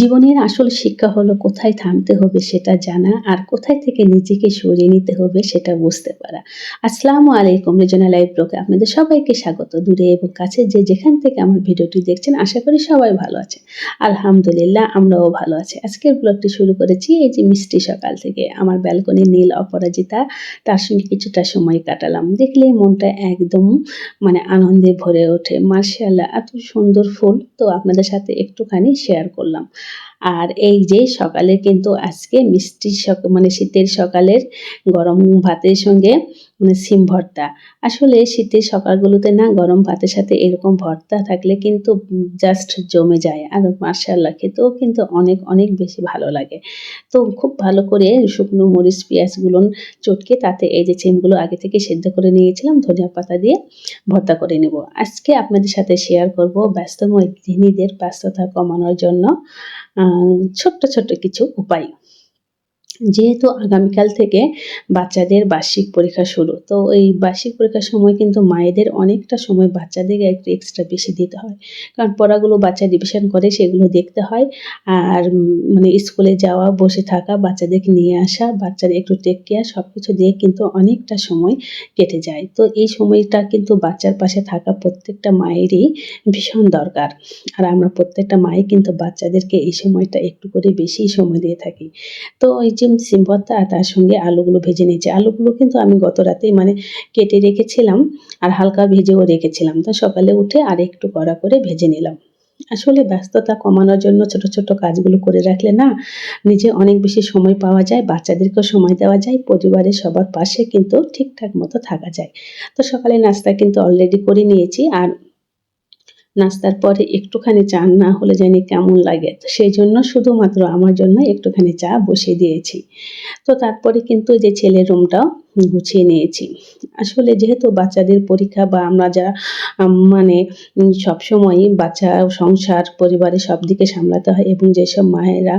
জীবনের আসল শিক্ষা হলো কোথায় থামতে হবে সেটা জানা আর কোথায় থেকে নিজেকে সরিয়ে নিতে হবে সেটা বুঝতে পারা। আসসালামু আলাইকুম রিজনাল লাইভ ব্লগে আপনাদের সবাইকে স্বাগত। দূরে এবং কাছে যে যেখান থেকে আমার ভিডিওটি দেখছেন, আশা করি সবাই ভালো আছে আলহামদুলিল্লাহ, আমরাও ভালো আছি। আজকের ব্লগটি শুরু করেছি এই যে মিষ্টি সকাল থেকে। আমার ব্যালকনি নীল অপরাজিতা, তার সঙ্গে কিছুটা সময় কাটালাম। দেখলেই মনটা একদম মানে আনন্দে ভরে ওঠে। মার্শাল্লাহ এত সুন্দর ফুল। তো আপনাদের সাথে একটুখানি শেয়ার করলাম। আর এই যে সকালে কিন্তু আজকে মিষ্টি মানে শীতের সকালের গরম ভাতের সঙ্গে মানে সিম ভর্তা। আসলে শীতের সকালগুলোতে না গরম ভাতের সাথে এরকম ভর্তা থাকলে কিন্তু জাস্ট জমে যায়। আর মার্শাল্লাহ খেতেও কিন্তু অনেক অনেক বেশি ভালো লাগে। তো খুব ভালো করে শুকনো মরিচ, পেঁয়াজগুলো চটকে তাতে এই যে সিমগুলো আগে থেকে সেদ্ধ করে নিয়েছিলাম, ধনিয়া পাতা দিয়ে ভর্তা করে নেব। আজকে আপনাদের সাথে শেয়ার করব ব্যস্তময় গৃহিণীদের ব্যস্ততা কমানোর জন্য। ছোট্ট ছোট্ট কিছু উপায়। যেহেতু আগামীকাল থেকে বাচ্চাদের বার্ষিক পরীক্ষা শুরু, তো এই বার্ষিক পরীক্ষার সময় কিন্তু মায়েদের অনেকটা সময় বাচ্চাদেরকে একটু এক্সট্রা বেশি দিতে হয়। কারণ পড়াগুলো বাচ্চা রিভিশন করে সেগুলো দেখতে হয় আর মানে স্কুলে যাওয়া, বসে থাকা, বাচ্চাদেরকে নিয়ে আসা বাচ্চাদের একটু টেক কেয়ার সব কিছু দিয়ে কিন্তু অনেকটা সময় কেটে যায়। তো এই সময়টা কিন্তু বাচ্চার পাশে থাকা প্রত্যেকটা মায়েরই ভীষণ দরকার। আর আমরা প্রত্যেকটা মায়ে কিন্তু বাচ্চাদেরকে এই সময়টা একটু করে বেশি সময় দিয়ে থাকি। তো এই যে সিম ভর্তা আর তার সঙ্গে আলুগুলো ভেজে নিয়েছি। আলুগুলো কিন্তু আমি গত রাতেই মানে কেটে রেখেছিলাম আর হালকা ভেজেও রেখেছিলাম। তো সকালে উঠে আর একটু কড়া করে ভেজে নিলাম। আসলে ব্যস্ততা কমানোর জন্য ছোট ছোট কাজগুলো করে রাখলে না নিজে অনেক বেশি সময় পাওয়া যায়, বাচ্চাদেরকেও সময় দেওয়া যায়, পরিবারের সবার পাশে কিন্তু ঠিকঠাক মতো থাকা যায়। তো সকালে নাস্তা কিন্তু অলরেডি করে নিয়েছি আর নাস্তার পরে একটুখানি চা না হলে জানি কেমন লাগে। তো সেই জন্য শুধুমাত্র আমার জন্য একটুখানি চা বসিয়ে দিয়েছি। তো তারপরে কিন্তু যে ছেলের রুমটাও গুছিয়ে নিয়েছি। আসলে যেহেতু বাচ্চাদের পরীক্ষা বা আমরা যারা মানে সবসময়ই বাচ্চা সংসার, পরিবারের সব দিকে সামলাতে হয় এবং যেসব মায়েরা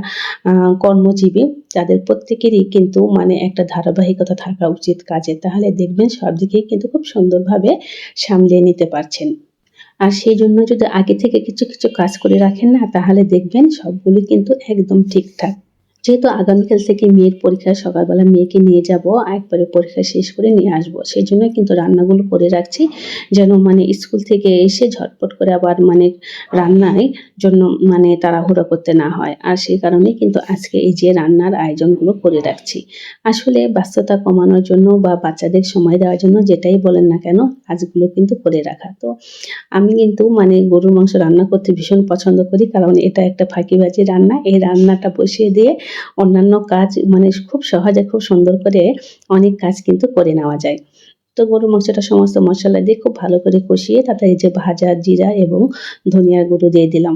কর্মজীবী, তাদের প্রত্যেকেরই কিন্তু মানে একটা ধারাবাহিকতা থাকা উচিত কাজে। তাহলে দেখবেন সব দিকেই কিন্তু খুব সুন্দরভাবে সামলিয়ে নিতে পারছেন। আর সেই জন্য যদি আগে থেকে কিছু কিছু কাজ করে রাখেন না, তাহলে দেখবেন সবগুলি কিন্তু একদম ঠিকঠাক। যেহেতু আগামীকাল থেকে মেয়ের পরীক্ষা, সকালবেলা মেয়েকে নিয়ে যাব, একবারে পরীক্ষা শেষ করে নিয়ে আসব। সেই জন্য কিন্তু রান্নাগুলো করে রাখছি, যেন মানে স্কুল থেকে এসে ঝটপট করে আবার মানে রান্নায় জন্য মানে তাড়াহুড়ো করতে না হয়। আর সেই কারণে কিন্তু আজকে এই যে রান্নার আয়োজনগুলো করে রাখছি। আসলে ব্যস্ততা কমানোর জন্য বা বাচ্চাদের সময় দেওয়ার জন্য যেটাই বলেন না কেন কাজগুলো কিন্তু করে রাখা। তো আমি কিন্তু মানে গরুর মাংস রান্না করতে ভীষণ পছন্দ করি, কারণ এটা একটা ফাঁকিবাজি রান্না। এই রান্নাটা বসিয়ে দিয়ে অন্যান্য কাজ মানে খুব সহজে, খুব সুন্দর করে অনেক কাজ কিন্তু করে নেওয়া যায়। তো গরু, মাংসটা সমস্ত মশলা দিয়ে খুব ভালো করে কষিয়ে তাতে এই যে ভাজা জিরা এবং ধনিয়ার গুঁড়ো দিয়ে দিলাম।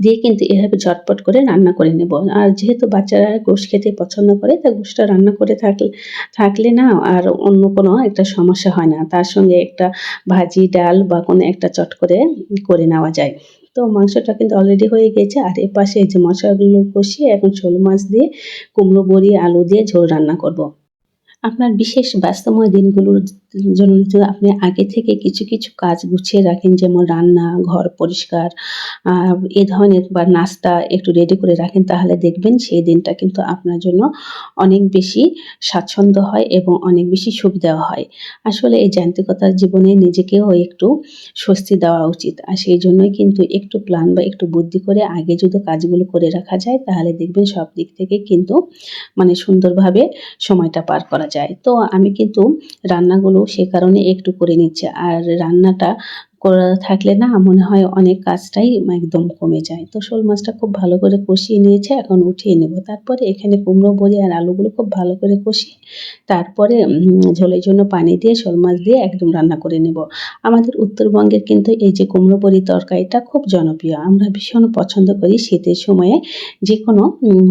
দিয়ে কিন্তু এভাবে ঝটপট করে রান্না করে নেব। আর যেহেতু বাচ্চারা গোশ খেতে পছন্দ করে, তা গোশটা রান্না করে থাকলে থাকলে না আর অন্য কোনো একটা সমস্যা হয় না। তার সঙ্গে একটা ভাজি, ডাল বা কোনো একটা চট করে করে নেওয়া যায়। তো মাংসটা কিন্তু অলরেডি হয়ে গেছে আর এ পাশে যে মশলাগুলো কষিয়ে এখন শোল মাছ দিয়ে কুমড়ো বড়ি, আলু দিয়ে ঝোল রান্না করব। আপনার বিশেষ ব্যস্তময় দিনগুলোর জন্য যদি আপনি আগে থেকে কিছু কিছু কাজ গুছিয়ে রাখেন, যেমন রান্না, ঘর পরিষ্কার এ ধরনের বা নাস্তা একটু রেডি করে রাখেন, তাহলে দেখবেন সেই দিনটা কিন্তু আপনার জন্য অনেক বেশি স্বাচ্ছন্দ্য হয় এবং অনেক বেশি সুবিধা হয়। আসলে এই যান্ত্রিকতার জীবনে নিজেকেও একটু স্বস্তি দেওয়া উচিত। আর সেই জন্যই কিন্তু একটু প্ল্যান বা একটু বুদ্ধি করে আগে যদি কাজগুলো করে রাখা যায়, তাহলে দেখবেন সব দিক থেকে কিন্তু মানে সুন্দরভাবে সময়টা পার করা যায়। তো আমি কিন্তু রান্নাগুলো সে কারণে একটু করে নিচ্ছে। আর রান্নাটা করা থাকলে না মনে হয় অনেক কাজটাই একদম কমে যায়। তো শোল মাছটা খুব ভালো করে কষিয়ে নিয়েছে, এখন উঠিয়ে নেব। তারপরে এখানে কুমড়ো, বড়ি আর আলুগুলো খুব ভালো করে কষিয়ে তারপরে ঝোলের জন্য পানি দিয়ে শোল মাছ দিয়ে একদম রান্না করে নেব। আমাদের উত্তরবঙ্গের কিন্তু এই যে কুমড়ো, বড়ি তরকারিটা খুব জনপ্রিয়। আমরা ভীষণ পছন্দ করি শীতের সময়ে যে কোনো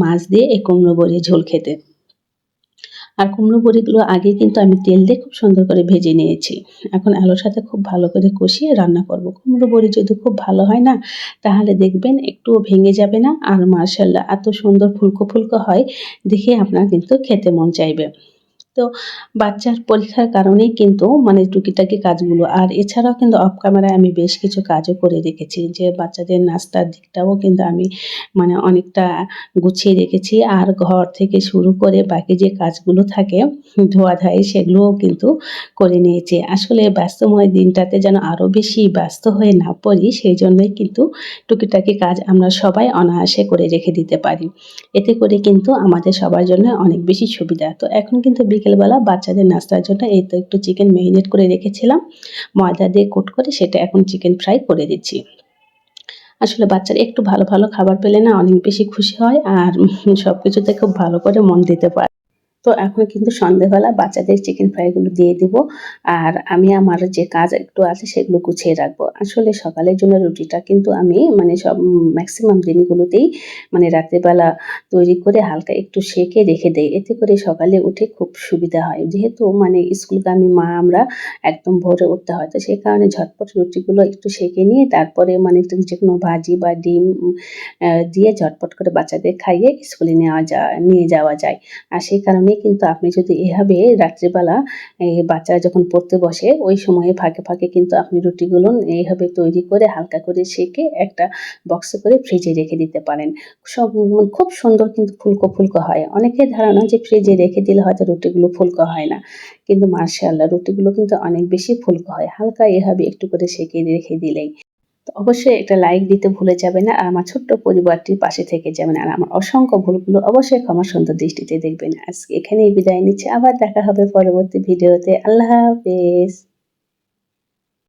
মাছ দিয়ে এই কুমড়ো, বড়ি, ঝোল খেতে। আর কুমড়ো বড়িগুলো আগে কিন্তু আমি তেল দিয়ে খুব সুন্দর করে ভেজে নিয়েছি। এখন আলুর সাথে খুব ভালো করে কষিয়ে রান্না করব। কুমড়ো বড়ি যদি খুব ভালো হয় না, তাহলে দেখবেন একটুও ভেঙে যাবে না। আর মার্শাল্লাহ এত সুন্দর ফুলকো ফুলকো হয়, দেখে আপনার কিন্তু খেতে মন চাইবে। তো বাচ্চার পরীক্ষার কারণেই কিন্তু মানে টুকিটাকি কাজগুলো। আর এছাড়াও কিন্তু অফ ক্যামেরায় আমি বেশ কিছু কাজও করে রেখেছি, যে বাচ্চাদের নাস্তার দিকটাও কিন্তু আমি মানে অনেকটা গুছিয়ে রেখেছি। আর ঘর থেকে শুরু করে বাকি যে কাজগুলো থাকে ধোয়া ধোয়াধাই সেগুলোও কিন্তু করে নিয়েছি। আসলে ব্যস্তময় দিনটাতে যেন আরও বেশি ব্যস্ত হয়ে না পড়ি, সেই জন্যই কিন্তু টুকিটাকি কাজ আমরা সবাই অনায়াসে করে রেখে দিতে পারি। এতে করে কিন্তু আমাদের সবার জন্য অনেক বেশি সুবিধা। তো এখন কিন্তু বিকেলবেলা বাচ্চাদের নাস্তার জন্য এই তো একটু চিকেন ম্যারিনেট করে রেখেছিলাম। ময়দা দিয়ে কোট করে সেটা এখন চিকেন ফ্রাই করে দিচ্ছি। আসলে বাচ্চারা একটু ভালো ভালো খাবার পেলে না অনেক বেশি খুশি হয় আর সব কিছুতে খুব ভালো করে মন দিতে পারে। তো এখন কিন্তু সন্ধেবেলা বাচ্চাদের চিকেন ফ্রাইগুলো দিয়ে দিব। আর আমি আমার যে কাজ একটু আছে সেগুলো গুছিয়ে রাখব। আসলে সকালের জন্য রুটিটা কিন্তু আমি মানে সব ম্যাক্সিমাম দিনগুলোতেই মানে রাত্রেবেলা তৈরি করে হালকা একটু সেকে রেখে দেই। এতে করে সকালে উঠে খুব সুবিধা হয়। যেহেতু মানে স্কুলগামী মা আমরা একদম ভোরে উঠতে হয়, তো সেই কারণে ঝটপট রুটিগুলো একটু সেকে নিয়ে তারপরে মানে যে কোনো ভাজি বা ডিম দিয়ে ঝটপট করে বাচ্চাদের খাইয়ে স্কুলে নেওয়া যা, নিয়ে যাওয়া যায়। আর সেই কারণেই কিন্তু আপনি যদি এভাবে রাত্রিবেলা বাচ্চারা যখন পড়তে বসে, ওই সময়ে ফাঁকে ফাঁকে কিন্তু আপনি রুটিগুলো এইভাবে তৈরি করে হালকা করে সেকে একটা বক্সে করে ফ্রিজে রেখে দিতে পারেন। সব, খুব সুন্দর কিন্তু ফুলকো ফুলকো হয়। অনেকের ধারণা যে ফ্রিজে রেখে দিলে হয়তো রুটিগুলো ফুলকো হয় না। কিন্তু মার্শাল্লাহ রুটিগুলো কিন্তু অনেক বেশি ফুলকো হয়। হালকা এভাবে একটু করে সেকে রেখে দিলেই। তো অবশ্যই একটা লাইক দিতে ভুলে যাবেন না, আর আমার ছোট্ট পরিবারটির পাশে থেকে যাবেন, আর আমার অসংখ্য ভুলগুলো অবশ্যই ক্ষমা সুন্দর দৃষ্টিতে দেখবেন। আজকে এখানেই বিদায় নিচ্ছে, আবার দেখা হবে পরবর্তী ভিডিওতে আল্লাহ হাফেজ।